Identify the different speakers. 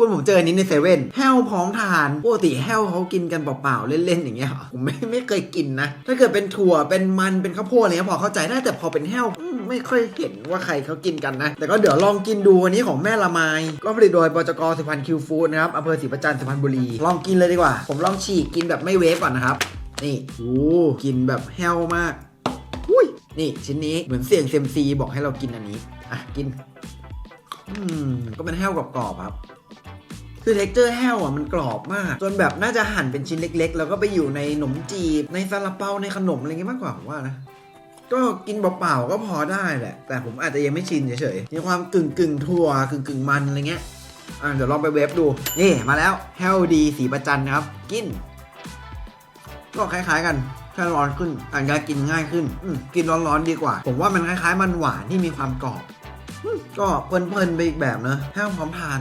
Speaker 1: คุณผมเจออันนี้ในเซเว่นแห้วพร้อมทานปกติแห้วเขากินกันเปล่าๆเล่นๆอย่างเงี้ยผมไม่ไม่เคยกินนะ ถ้าเกิดเป็นถั่วเป็นมันเป็นข้าวโพดอะไรเงี้ยพอเข้าใจได้แต่พอเป็นแห้วไม่ค่อยเห็นว่าใครเขากินกันนะ แต่ก็เดี๋ยวลองกินดูอันนี้ของแม่ละไมก็ผลิตโดยบจกสุพรรณคิวฟู้ดนะครับอำเภอศรีประจันทร์สุพรรณบุรีลองกินเลยดีกว่า ผมลองฉีกกินแบบไม่เวฟก่อนนะครับนี่โอ้กินแบบแห้วมากอุ้ยนี่ชิ้นนี้เหมือนเสี่ยงเซมซีบอกให้เรากินอันนี้อะกินอืมก็เป็นแห้วกรอบๆครับ คือเท็กเจอร์แห้วอะมันกรอบมาก จนแบบน่าจะหั่นเป็นชิ้นเล็ก ๆ แล้วก็ไปอยู่ในขนมจีบ ในซาลาเปาในขนมอะไรเงี้ยมากกว่าผมว่านะก็กินเปล่าๆก็พอได้แหละ แต่ผมอาจจะยังไม่ชินเฉยๆมีความกึ่งกึ่งๆถั่วกึ่งกึ่งๆมันอะไรเงี้ยอะเดี๋ยวลองไปเวฟดู นี่มาแล้วแฮลดีสีประจันนะครับ กิน ก็คล้ายๆกันแค่ร้อนขึ้นอาจจะกินง่ายขึ้นกินร้อนๆดีกว่า ผมว่ามันคล้ายๆ มันหวานที่มีความกรอบ ก็เพลินๆไปอีกแบบเนะแห้วพร้อมทาน